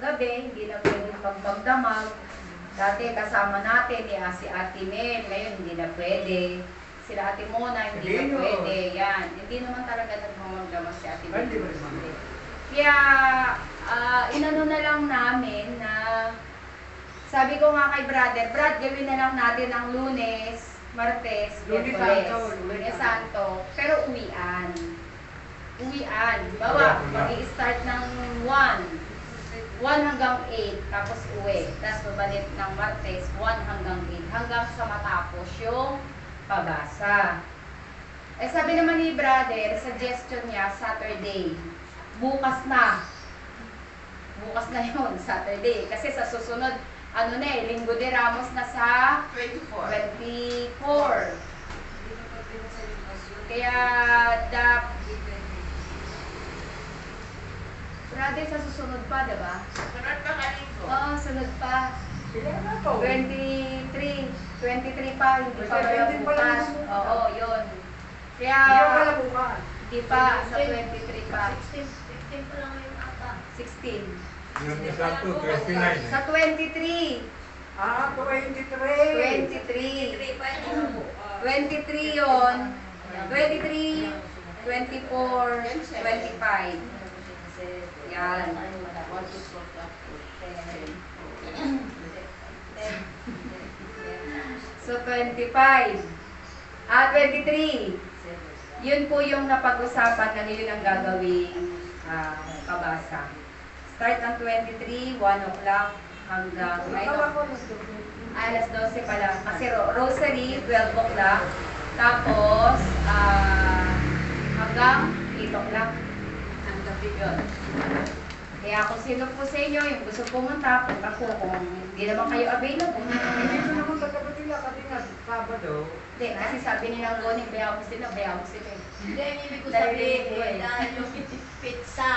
gabi, hindi na pwedeng magdamdamag. Dati kasama natin eh, si Ate Mel, ngayon hindi na pwede. Sila Ate Mona, hindi na pwede. Yan, hindi naman talaga nagmamagdamas si Ate Mel. Kaya, ah, inano na lang namin na sabi ko nga kay brother, Brad, gawin na lang natin ang lunes, martes, Santo, Lunes. Santo, pero uwian. Uwian. Bawa, mag-i-start ng 1. 1 hanggang 8, tapos uwi. Tapos babalik ng Martes, 1 hanggang 8, hanggang sa matapos yung pabasa. Eh sabi naman ni brother, suggestion niya, Saturday. Bukas na. Bukas na yun, Saturday. Kasi sa susunod, ano na eh, Linggo de Ramos na sa 24. 24. Kaya, the, brother, sa susunod pa, diba? Sunod pa kanin ko. Oo, sunod pa. Sila na to. 23. 23 pa, hindi pa Kasi pala 20 pa lang bukas. Oo, yun. Kaya, Hindi ka pala bukas. hindi pa, sa 23 pa. 16 pa lang yung ata. 16. Yung isa to, 29 Sa eh. 23. Ah, 23. 23. 3 pa yung 23 yun. 23, 24, 25. Yan. So, 25. Ah, 23. Yun po yung napag-usapan na ngayon ang gagawing ah, kabasa. Start ng 23, 1 o'clock hanggang 9 Akala o'clock. Alas 12 pa lang. Kasi ro- rosary, 12 o'clock. Tapos, ah, hanggang 8 o'clock. Yun. Kaya kung sino po sa inyo, yung gusto pumunta, punta po. Kung hindi naman kayo available. Hindi ko naman sa kapatila kasi nga Sabado. Hindi, kasi sabi nilang Goni, bayaw ko sila, bayaw ko sila. Hindi, ang ibig ko sabihin, linggo eh. dahil yung pizza.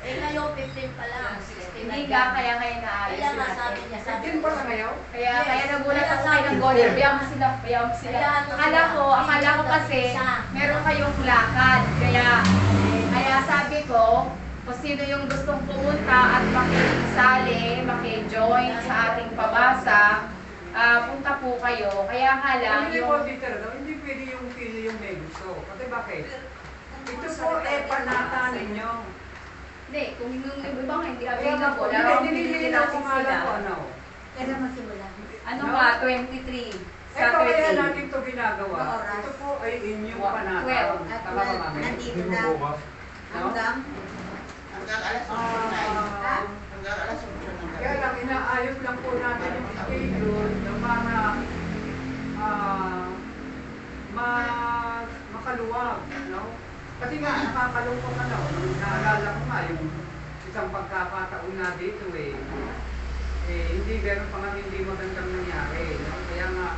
Eh ngayon, 15 pa lang. 16 Hindi yan. kaya ngayon naayos Kaya nga sabi niya, sabi Sabihin pa na ngayon. Kaya, Yes. kaya nagulat Kaya ako kay ng Goni, bayaw mo sila, bayaw mo sila. Kaya Akala ko, akala ko kasi, siya. meron kayong lakad. Kaya, kaya sabi ko, kung sino yung gustong pumunta at makisali, makijoin sa ating pabasa, ah, punta po kayo. Kaya nga lang, Hindi yung... po dito, no? hindi pwede yung pili yung may gusto. Kasi bakit? Ito po, eh, panata ninyo. Hindi, kung yung iba nga hindi Kaya available, laro ko nga lang po, ano. Kailan masimula? Ano No? nga, 23. Ito kaya natin ito ginagawa. Ito po ay inyong panata. Tama ba, mami? Nandito na. Hanggang? Hanggang alas 8 na Hanggang alas 8 ng Kaya lang, inaayos lang po natin yung schedule na para ah, ma makaluwag, no? Kasi nga, nakakalungkot ano, nung naalala ko nga yung isang pagkakataon na dito eh, hindi ganun pa hindi magandang nangyari, no? Kaya nga,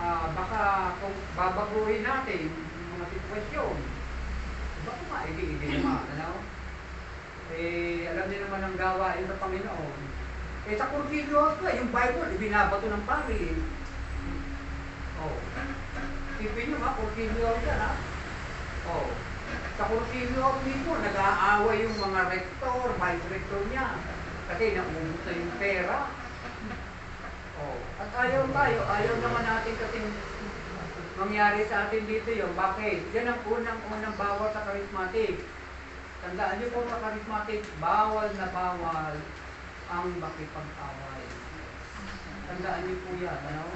ah, baka kung babaguhin natin yung mga sitwasyon, baka maigi-igi naman, ano? Eh, alam niyo naman ang gawain ng Panginoon. Eh, sa Kurkilyo ako, yung Bible, ibinabato ng pari. Oh. Tipin nyo ha, Kurkilyo yan ha. Oh. Sa Kurkilyo mismo, nag-aaway yung mga rektor, vice rector niya. Kasi naubos na yung pera. Oh. At ayaw tayo, ayaw naman natin kasi mangyari sa atin dito yung bakit? Yan ang unang-unang bawal sa charismatic. Tandaan niyo po sa charismatic, bawal na bawal ang makipag-away. Tandaan niyo po yan, ano?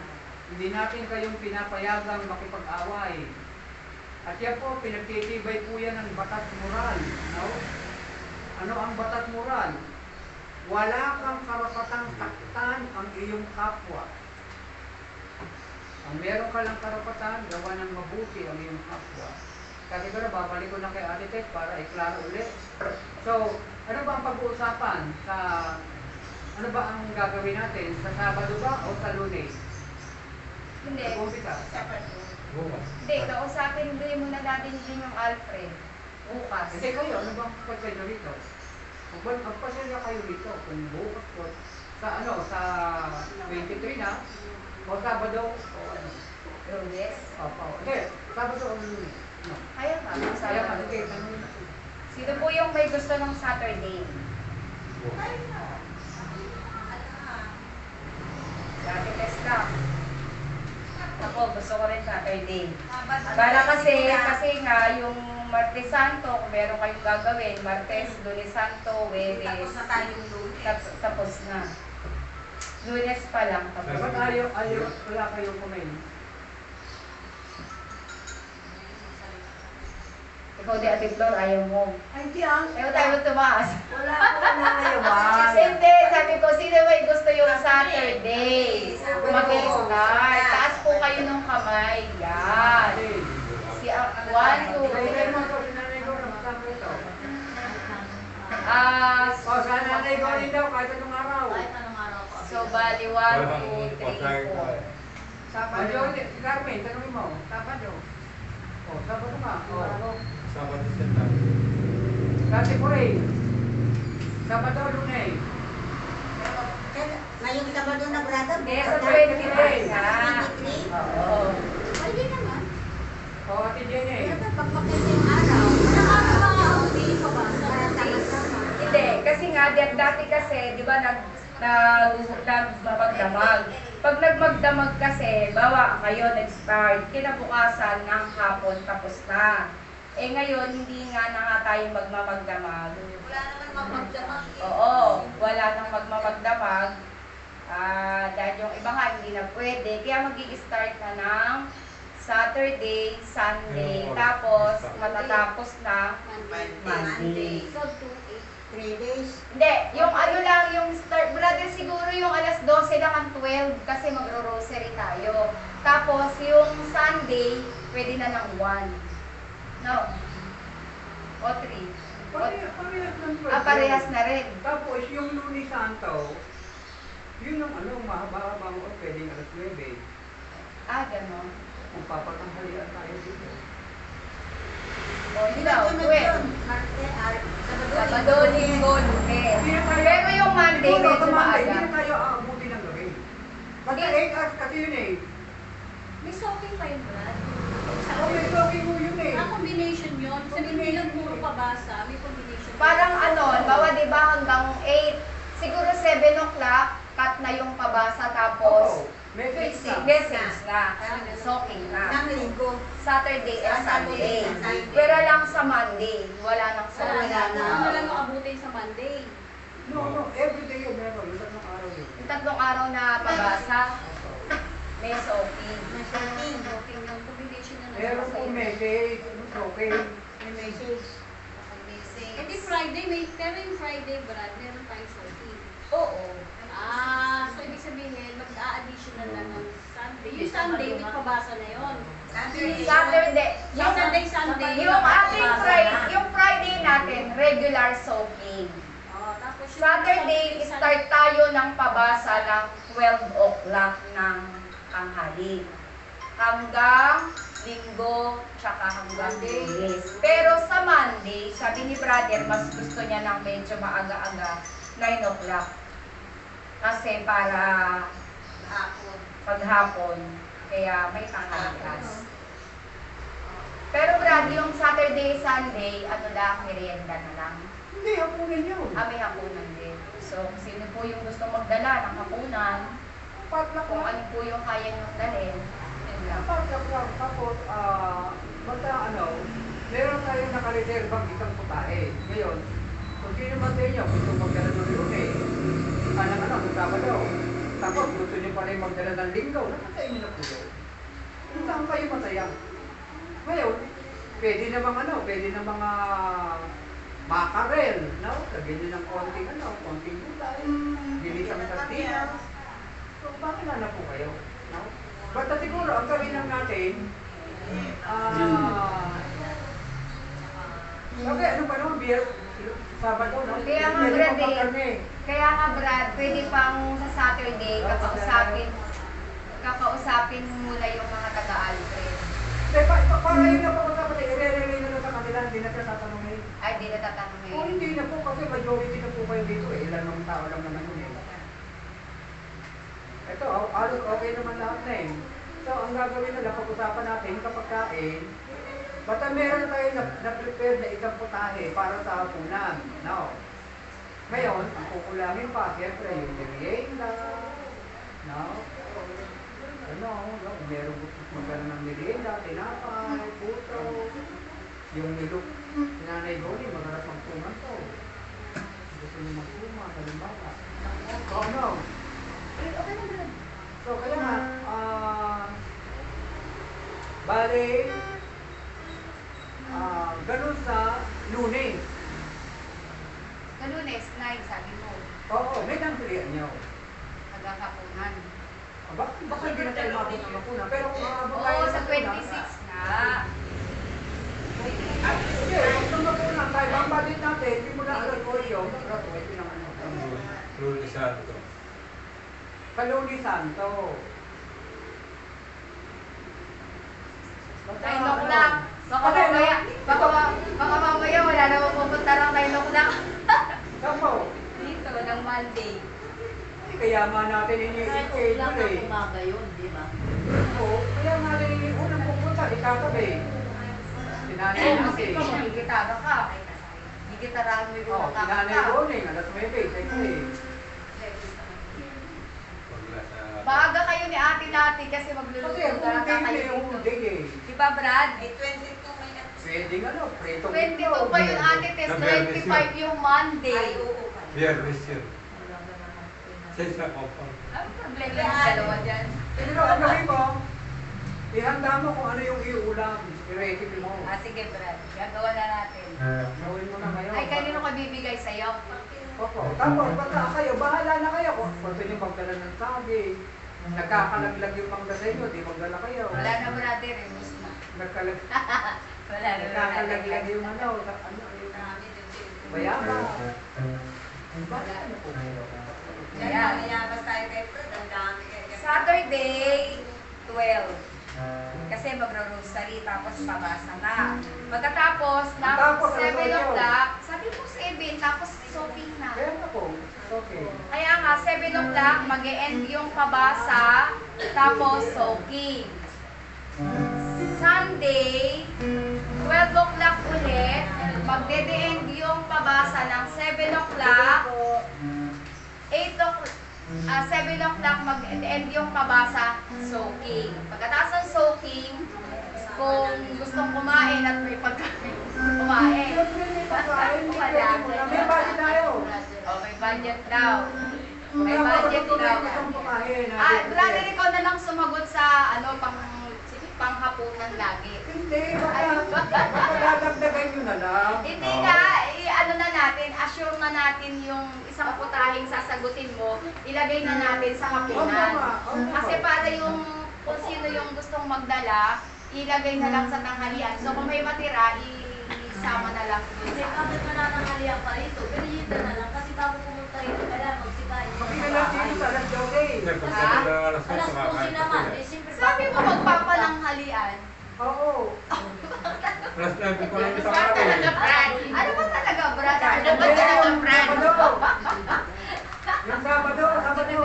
Hindi natin kayong pinapayagang makipag-away. At yan po, pinagtitibay po yan ng batas moral, no? Ano ang batas moral? Wala kang karapatang taktan ang iyong kapwa. Ang meron ka lang karapatan, gawa ng mabuti ang iyong kapwa. Kasi pero babalik ko na kay Ate para iklaro ulit. So, ano ba ang pag-uusapan sa ano ba ang gagawin natin? Sa Sabado ba o sa Lunes? Hindi. Sa umpisa? Sabado. Bukas. Hindi, kausapin din muna natin din yung Alfred. Bukas. Kasi kayo, ano bang pagpasya nyo rito? Kung ba- magpasya kayo rito, kung bukas po, sa ano, sa 23 na, o Sabado, o ano? Lunes? Opo. Hindi, Sabado o mm, Lunes. No. Kaya ka. Kaya ka, hindi. Sino po yung may gusto ng Saturday? Kaya ka. Dati test lang. Ako, gusto ko rin Saturday. Para ano kasi, kasi nga, yung Martes Santo, kung meron kayong gagawin, Martes, Lunes Santo, Webes. Tapos na tayong Lunes. Tapos na. Lunes pa lang, na. ayaw, ayaw, wala kayong kumain? Ikaw di Ate Flor, ayaw mo. Ay, di ah. Ayaw tayo tumaas. Wala ko nangayawan. Hindi, sabi ko, sino may gusto yung Saturday? Mag-start. Taas po kayo ng kamay. Yan. Si uh, one, two, three. Ah, O, sa nanay ko rin daw, kahit anong araw. Kahit anong araw ko. So, bali, one, two, three, four. Sabado, si Carmen, tanongin mo. Sabado. O, Sabado. O, Sabado senta. dati ko rin. Sabado, lunes. Ngayong Sabado na, brother. Hindi, sa 23 na. 23? Oo. Pwede naman. O, Ate Jenny. Siyempre, pag maganda yung araw, walang araw ba nga, hindi pa ba? Para sama-sama. Hindi, kasi nga, dati kasi, di ba, nag, tag, tag mapagdamag. Pag nagmagdamag kasi, bawa kayo nag-start, kinabukasan ng hapon tapos na. Eh ngayon, hindi nga na nga tayo magmamagdamag. Wala naman magmamagdamag. Eh. Oo, wala nang magmamagdamag. Uh, dahil yung iba nga hindi na pwede. Kaya mag-i-start na ng Saturday, Sunday, tapos matatapos na Monday. Monday. Monday. 3 days? Hindi, yung ano lang, yung start, brother, siguro yung alas 12 lang ang 12 kasi magro-rosary tayo. Tapos yung Sunday, pwede na ng 1. No? O 3. Pare- parehas ng ah, parehas na rin. Tapos yung Luni Santo, yun ang ano, mahaba-habang o pwedeng alas 9. Ah, gano'n. Kung papatanghalian tayo dito. O, yun daw, 12. Marte, Arte. Sabado, Linggo, Lunes. Pero yung Monday, medyo maaga. Hindi tayo aabuti ng gabi. Hindi. 8 hours kasi yun eh. May soaking pa yun, Brad. Oh, may talking mo yun eh. Ah, combination yun. Sabi mo lang puro pabasa, may combination. Parang ano, bawa di ba hanggang 8, siguro 7 o'clock, cut na yung pabasa tapos Oo, message na. message na, soaking na. Ng linggo. Saturday and Sunday. Pero lang sa Monday, wala nang Wala soaking na. na. Ano lang ang abutin sa Monday? No, no, every day yun meron. Yung tatlong araw yun. Yung tatlong araw na pabasa, may soaking. May soaking. Soaking yung combination na Meron po message, okay. May message. Eh di Friday, may, pero yung Friday, Brad, Sunday. May pabasa na yun. Saturday. Yung Sunday, Sunday. Yung ating Friday, yung Friday natin, regular soaking. Oh, Saturday, start tayo ng pabasa ng 12 o'clock ng tanghali. Hanggang linggo, tsaka hanggang lunes. Pero sa Monday, sabi ni brother, mas gusto niya ng medyo maaga-aga, 9 o'clock. Kasi para Hapon. paghapon, kaya may tanghalian. Pero brad, yung Saturday, Sunday, ano lang, merienda na lang. Hindi, hapunin yun. Ah, may hapunan din. So, kung sino po yung gusto magdala ng hapunan, Patlak kung ano po yung kaya niyong dalhin, yun lang. Patlak lang. Tapos, ah, basta ano, meron tayong nakareservang isang putahe. Ngayon, kung sino man sa inyo gusto magdala ng lunes, anak ano, ng Sabado. Tapos gusto niyo pa rin magdala ng linggo, nasa sa inyo na po yun. Kung saan kayo masaya. Ngayon, pwede namang ano, pwede na mga makarel, no? Lagyan niyo ng konting ano, konting gulay, ginisang sardinas. So, bakit na po kayo? No? Basta siguro, ang gawin lang natin, ah, okay, ano pa naman, beer, Sabado, no? Kaya nga, Brad, eh. Kaya nga Brad, pwede pang sa Saturday, kakausapin, kakausapin muna yung mga taga-Alfred. Eh, pa, pa, para yun na sa kasi, i-relay na lang sa kanila, hindi na tatanungin. Ay, di na tatanungin. Oh, hindi na po, kasi majority na po kayo dito eh. Ilan ng tao lang naman yun eh. Ito, oh, halos okay naman lahat na eh. So, ang gagawin nila, pag-usapan natin kapag kain, basta meron tayo na, na-prepare na isang putahe para sa hapunan. No? Ngayon, ang kukulangin pa, siyempre, yung merienda, no? ano, no, meron magkaroon ng merienda, tinapay, puto, yung nilok, sinanay Goli, magharap ang puman to. Gusto niyo magpuma, halimbawa. So, ano? Okay na. So, kaya nga, ah, bale, ah, ganun sa lunes. Sa lunes, 9, sabi mo. Oo, may tanghalian niyo. Hanggang hapunan. Ah, Bak baka hindi na tayo mabot ng bakuna, pero kung aabot tayo Oo, sa bakuna, 26 na. Ah, sige, kung bakuna tayo, babalit natin, hindi mo na alam ko yun, alam ko, ito naman ano. Lunes Santo. Santo. 9 o'clock. Baka Ano? mamaya, baka, ma- baka mamaya wala na pupunta ng 9 o'clock. Saan po? Dito, ng Monday. Ay, Kaya nga natin ini-schedule eh. umaga yun, di ba? Oo, kaya nga natin ini unang pupunta, ikatabi. Sinanay Eh, kasi natin. ikaw magigitara ka. Gigitarahan mo yung Oo, mga sinanay kakanta. Boning, alas 9, siyempre. Pagla sa... Maaga kayo ni ate natin kasi Kasi magluluto na na kayo yung dito. day eh. Di ba, Brad? May 22 may at Pwede nga no, preto. 22 pa yun ate, test 25 yung Monday. ay oo. Biyernes yun. Sa isa ko pa. Ano problema yung dalawa dyan? Hindi na ang gawin mo. Ihanda mo kung ano yung iulam. I-recipe mo. Ah, sige, Brad. Gagawa na natin. Gawin mo na ngayon. Ay, kanino ko bibigay sa'yo? Opo. Tapos, pagka kayo, bahala na kayo. Kung gusto nyo magdala ng sabi, nagkakalaglag yung mangga sa inyo, di magdala kayo. Wala na, brother. Miss na. Nagkalag, Wala na. nagkakalaglag yung ano, ano, yung bayaba. Bakit ano po? Yan, Ayan. mayabas tayo kay Fred. Ang dami. Saturday, 12. Kasi magro-rosary, tapos pabasa na. Pagkatapos, Tapos, ano 7 yun? o'clock, sabi mo 7, tapos soaking na. Kaya na po. Okay. Kaya nga, 7 o'clock, mag end yung pabasa, tapos soaking. Sunday, 12 o'clock ulit, magdede-end yung pabasa ng 7 o'clock, 8 o'clock, ah 7 o'clock mag-end yung pabasa, soaking. Pagkatapos ng soaking, kung gustong kumain at may pagkain, kumain. Siyempre, may budget tayo. Oh, may budget daw. May budget daw. Ah, brother, ikaw na lang sumagot sa ano pang panghapunan lagi. Hindi, baka, baka dadagdagan nyo na lang. Hindi i- ano na natin, assure na natin yung isang putahing sasagutin mo, ilagay na natin sa hapunan. Kasi para yung kung sino yung gustong magdala, ilagay na lang sa tanghalian. So kung may matira, isama na lang Kasi sa bakit mananangalian pa rito? Pero yun na lang. Kasi bago pumunta rito, kailangan magsikain. Makikilala dito sa alas 12. Hindi, pag sa mga alas Alas 12 12, makakain naman. Sabi mo magpapananghalian. Oo. Alas 9 ko lang sa araw. Ano ba Brad? Ano ba talaga, Brad? Yung Sabado, Sabado.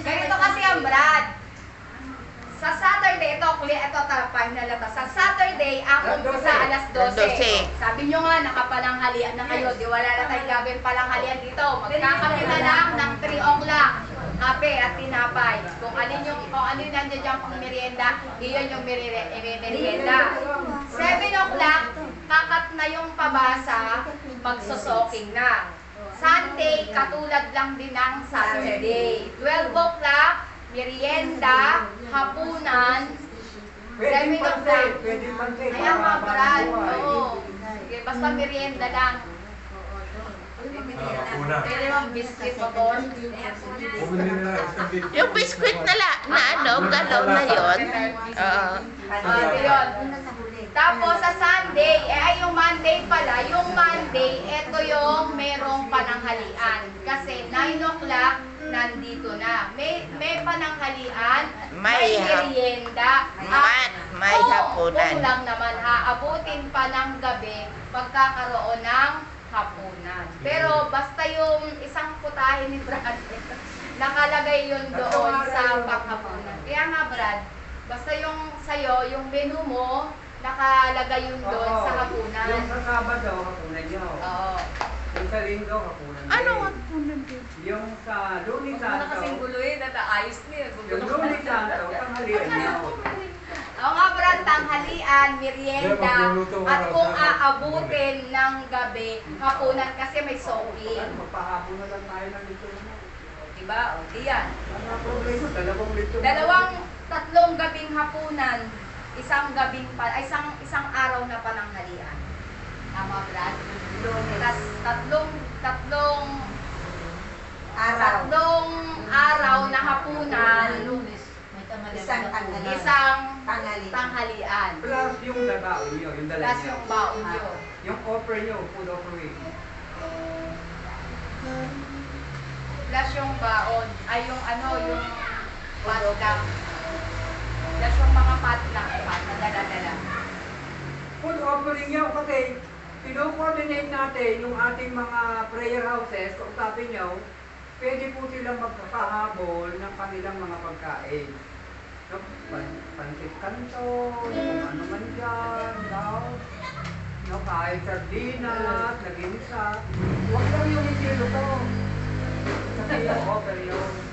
Ganito kasi ang Brad. Sa Saturday, ito, kuli, ito, tapay na lang. Sa Saturday, ang umpisa 12. alas 12. Sabi nyo nga, nakapalanghalian na kayo. Di wala na tayong gagawin palanghalian dito. Magkakape na lang ng 3 o'clock. Kape at tinapay. Kung alin yung, kung ano yung nandiyan dyan pang merienda, iyon yung meri- merienda. 7 o'clock, kakat na yung pabasa, magsosoking na. Sunday, katulad lang din ng Saturday. 12 o'clock, merienda, hapunan, Pwede 7 pansin, o'clock. Ayan mga brad, oo. Sige, basta merienda lang. Ah. Pwede mang biscuit o ton. Bumili na lang isang big- Yung biskwit na, la, na ano, galaw na yon. Oo. Ah, di yun. Tapos sa Sunday, eh ay yung Monday pala, yung Monday, ito yung merong pananghalian. Kasi 9 o'clock, nandito na. May, may pananghalian, May hap- merienda, Mat, may Oo, hapunan. kung lang naman ha, abutin pa ng gabi, pagkakaroon ng hapunan. Pero basta yung isang putahe ni Brad, nakalagay yun doon sa panghapunan. Kaya nga Brad, basta yung sa'yo, yung menu mo, nakalagay yun doon Oo. sa hapunan. Yung sa Sabado, hapunan nyo. Oo. Yung sa linggo, hapunan din. Ano ang punan din? Yung sa Luni Huwag mo na kasing Santo, guluhin at ayos niya. yung Luni Santo, tanghalian niya. Oo nga, Brad, tanghalian, merienda, Magluluto ka at raw kung sa- aabutin ng gabi, hapunan kasi may soaking. Magpahapon na lang tayo ng lito naman. Diba? O, di yan. Ang problema? Dalawang lito. Dalawang, tatlong gabing hapunan, isang gabing pa, ay, isang, isang araw na pananghalian. Tama, Brad? Tapos tatlong, tatlong, tatlong araw na hapunan, Isang tanghalian. isang Tanghalian. tanghalian. Plus yung dadao nyo, yung dala Plus yung baon nyo. Yung offer nyo, food offering. Plus yung baon, ay yung ano, yung patlang. Plus yung mga pat na dala-dala. Food offering nyo kasi pino-coordinate natin yung ating mga prayer houses, kung sabi nyo, pwede po silang magpapahabol ng kanilang mga pagkain. No? Pan pansit kanto, kung ano man dyan, daw. No, kahit sardinas, naginsa. Huwag lang yung ikilo to. Kasi yung offer yun.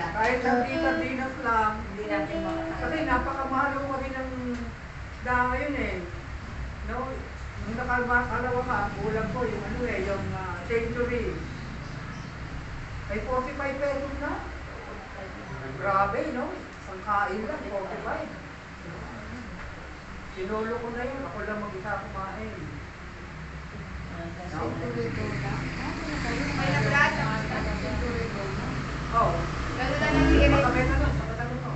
Kahit sardinas lang, Hindi natin makakaya. kasi napakamahal ko rin ng dahon ngayon eh. No? Nung nakalwa ka, kulang ko yung ano eh, yung uh, century. Ay 45 pesos na. Grabe, no? Ang kain lang, 45. Sinulo ko na yun, ako lang mag-isa kumain. No? May nag-brad. Oh, Ganun na lang i baka may tanong, baka tanong mo.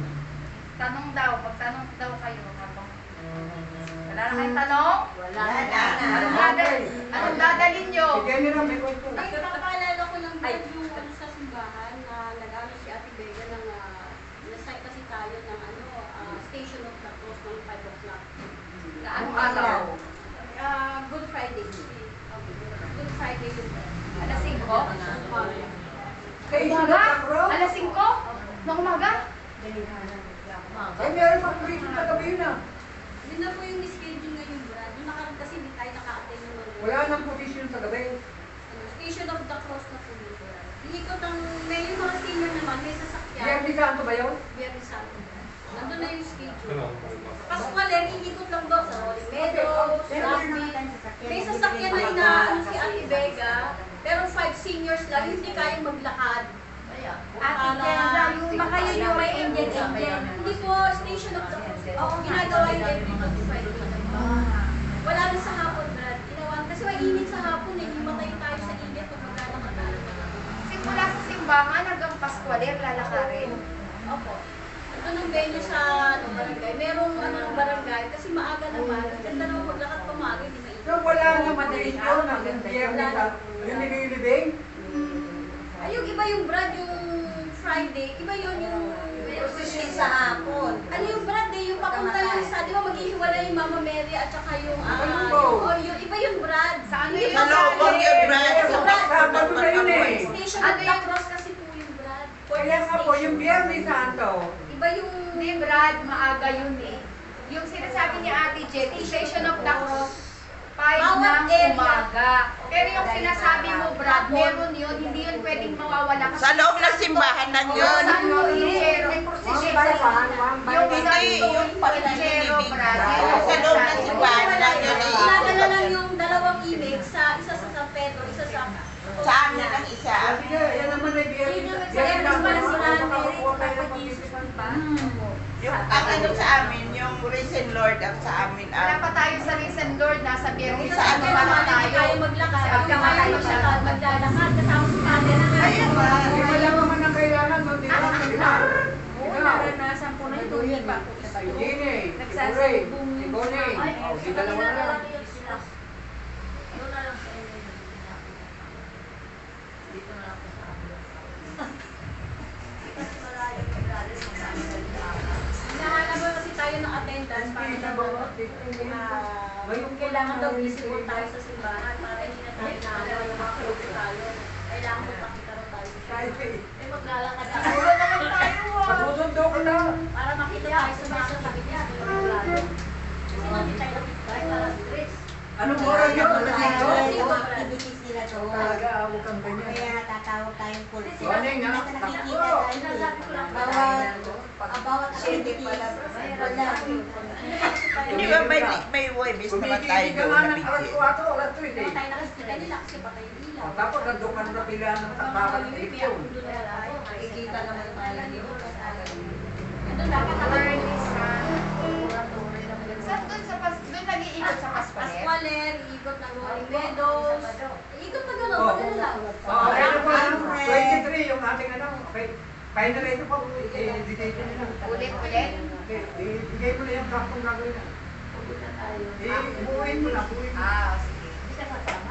Tanong daw, magtanong daw kayo. habang- Kayong tanong? Wala na. Anong dadalhin, anong dadalhin nyo? May. Ay, napaalala ko lang ba yung ano sa simbahan na nag-ano si Ate Vega ng uh, nasay kasi tayo ng ano, ah, Station of the Cross ng 5 o'clock. Na anong araw? Ah, Good Friday. Good Friday yun. Alas 5? Station of Umaga? the Cross? Alas 5? Ng umaga? Eh, meron pa turismo sa gabi yun ah. Yun na po yung schedule ngayon, Brad. Yung nakarang kasi hindi tayo naka-attend ng mga Wala nang provision sa gabi. ano, Station of the Cross na po yun, Brad. Inikot ang, may yung mga senior naman, may sasakyan. Biyernes Santo ba yun? Biyernes Santo. Brad. Nandun na yung schedule. Ano? Pascualer, iikot lang daw sa Holy Meadows, Rugby. May sasakyan na inaano si Ate Vega, pero five seniors lang, hindi kayang maglakad. Ate Vega, yung baka yun yung may Indian Indian. Hindi po, Station of the Cross. Oo, ginagawa yun every Good Friday. Wala rin sa hapon, Brad. Ginawa, kasi mainit sa hapon eh, himatay tayo sa init pag maglalakad tayo. Simula sa simbahan Pascualer, lalakarin. Opo. Ito ng venue sa ano, barangay. Merong ano ng barangay kasi maaga naman. Ganda naman maglakad pa maaga, hindi mainit. So, wala naman na ito ng biyernes at yung nililibing. Ay, yung iba yung Brad, yung Friday, iba yun yung... Position sa hapon. Ano yung Brad eh, yung papunta yung sa, di ba maghihiwala yung Mama Mary at saka yung... ah, Ano yung, oh, yung, iba yung Brad. Sa ano Hindi yun? pa Sa loob yung Brad. Sa Brad. Ano of the yung- Cross kasi po yung Kaya nga po, yung Biyernes Santo, Iba yung... Hindi, Brad, maaga yun eh. Yung sinasabi ni Ate Jen, Station of the Cross, 5 Bawat ng umaga. Pero yung sinasabi mo, Brad, meron yun, hindi yun pwedeng mawawala. Sa loob ng simbahan lang yun. One, one by yung. Hindi, Santo yung pag Ichero, nilibig Brad. yun Sa loob ng sinasabi mo. simbahan lang yun eh. Dinadala lang yung dalawang image sa isa sa San Pedro, isa sa... Sa amin ang isa. Ah, Sige, yan naman ay Biyernes. Yun yung Biyernes Biyernes Santo, pala si Nanay, makakuha tayo ng kapag pag-isipan. pa. Yung, ang ano sa amin, yung risen Lord ang sa amin Wala ang pa tayo sa Risen Lord, nasa Biyernes Sa sa ano naman tayo. tayo maglakad. Sa Pagka Pagkamatayo tayo siya. maglalakad, kasama si Father na Ayun ba? Iba lang naman ang kailangan, no? Di ba? Di ba? Oo, Ikaw. naranasan ko na ito. Hindi pa ako Si Gine, si Kuray, si Bonnie, o, si dalawa na lang. Attendance para sa na ba? mga Hindi Ah, yung kailangan daw visible tayo sa simbahan para hindi na tayo naawa yung mga kulog tayo. Kailangan magpakita raw tayo eh. Maglalakad tayo. Ah. Pagsusundo ko na. Para makita tayo sa mga sakit niya. Kasi hindi tayo nakita para stress. Anong oras yun? Alas Kasi singko? Nila doon. Talaga, huwag kang ganyan. Kaya natatawag tayong pulis. So, ano yun, ha? Nakikita tayo eh. Bawat, ah, bawat activity, wala. Hindi ba may, may webis naman tayo Kumikita ka doon nga na ng alas bigyan? 4, alas 3 eh. Patay na kasi kanila kasi patay. O, Tapos nandun ka na pila ng takbakan ng eleksyon. Nakikita naman tayo. Ito dapat Burn naman. is run. Saan doon sa pas... Doon nag-iikot sa Paspalet? Pascualer, iikot ng Rolling Meadows. Iikot na gano'n, Oh. lang. Oh, kaya pa, 23 yung ating ano, okay. Kaya na rin ito pa, i-dictate nila. Ulit-ulit? Okay, ibigay mo na yung kaktong gagawin na. Eh, buuin mo na, buuin mo. Ah, sige. Na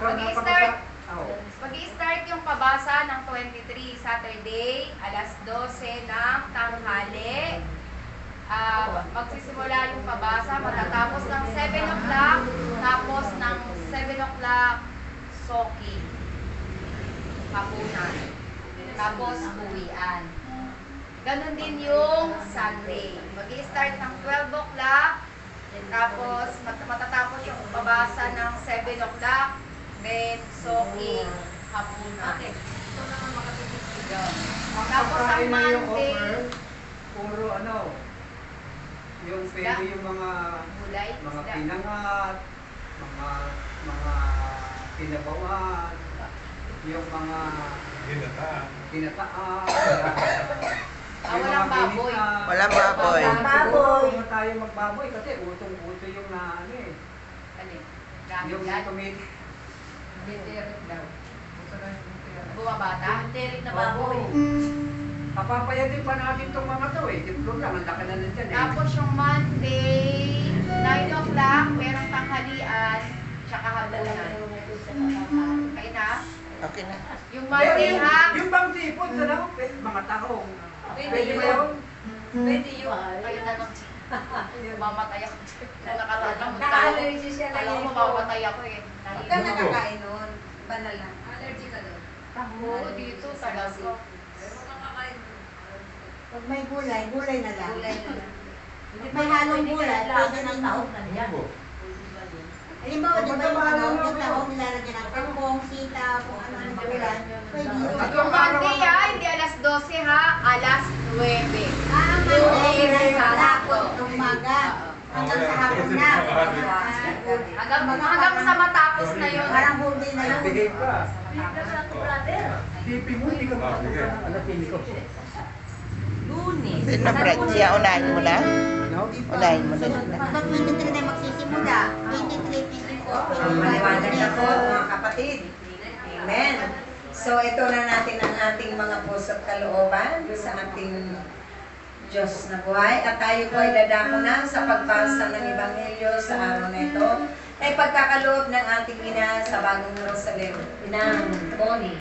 Mag-i-start. Oo. Mag-i-start yung pabasa ng 23 Saturday, alas 12 ng tanghali. Ah, magsisimula yung pabasa, matatapos ng 7 o'clock, tapos ng 7 o'clock, soki. Hapunan. Tapos uwian. Ganon din yung Sunday. mag-i-start ng 12 o'clock, tapos mat- matatapos yung pabasa ng 7 o'clock, then soki, hapunan. Okay. Ito naman makatipid. Ang Tapos ang Monday, puro ano, yung pwede yung mga gulay, mga isda. pinangat, mga mga pinabawan, yung mga Ginataan. ginataan, Ah, walang baboy. Walang baboy. Walang baboy. Huwag tayo magbaboy kasi utong-uto yung na ano eh. Alin? Gamit Yung yan? tomato. Veteran daw. Bumabata? Derek na baboy. Papapayadin pa natin itong mga to eh. Diplom lang, ang laki na nandyan eh. Tapos yung Monday, 9 o'clock, merong tanghalian, tsaka hapunan. Okay na? Okay na. Yung Pero Monday yung, ha? yung bang sipon, ano? Pwede, mga tahong. Pwede Pwede ba yun. yun? Pwede yun. Kayo na lang. Mamatay ako. Nakatalang Naka-allergy siya Alam mo, mamamatay ako eh. Huwag ka nakakain nun. Banal lang. Allergy ka doon. Oo, dito talaga. Pag may gulay, gulay na lang. Gulay na lang. Pag may halong gulay, pwede rin yun. Halimbawa, di ba yung ano, yung tahong nilalagyan ng kangkong, sita, kung ano ang gulay, pwede yun. Yung Monday ha, hindi alas 12 ha, alas 9. Ah, Monday, Sa sa hapon, hapon. umaga. Hanggang sa hapon na. Hanggang, hanggang sa matapos na yun. Parang whole day na yun. Bigay pa. brother. DP mo, hindi ka Ah, makakita. Alam, pili ko. Sino Brad? Siya, unahin mo na? Unahin mo na sila. Pag 23 na magsisimula, 23, 24, Maliwanag na po 25, mga kapatid. Amen. So ito na natin ang ating mga puso't kalooban sa ating Diyos na buhay. At tayo po ay dadako na sa pagbasa ng Ebanghelyo sa araw na ito. Ay pagkakaloob ng ating ina sa bagong Jerusalem. Inang Bonnie.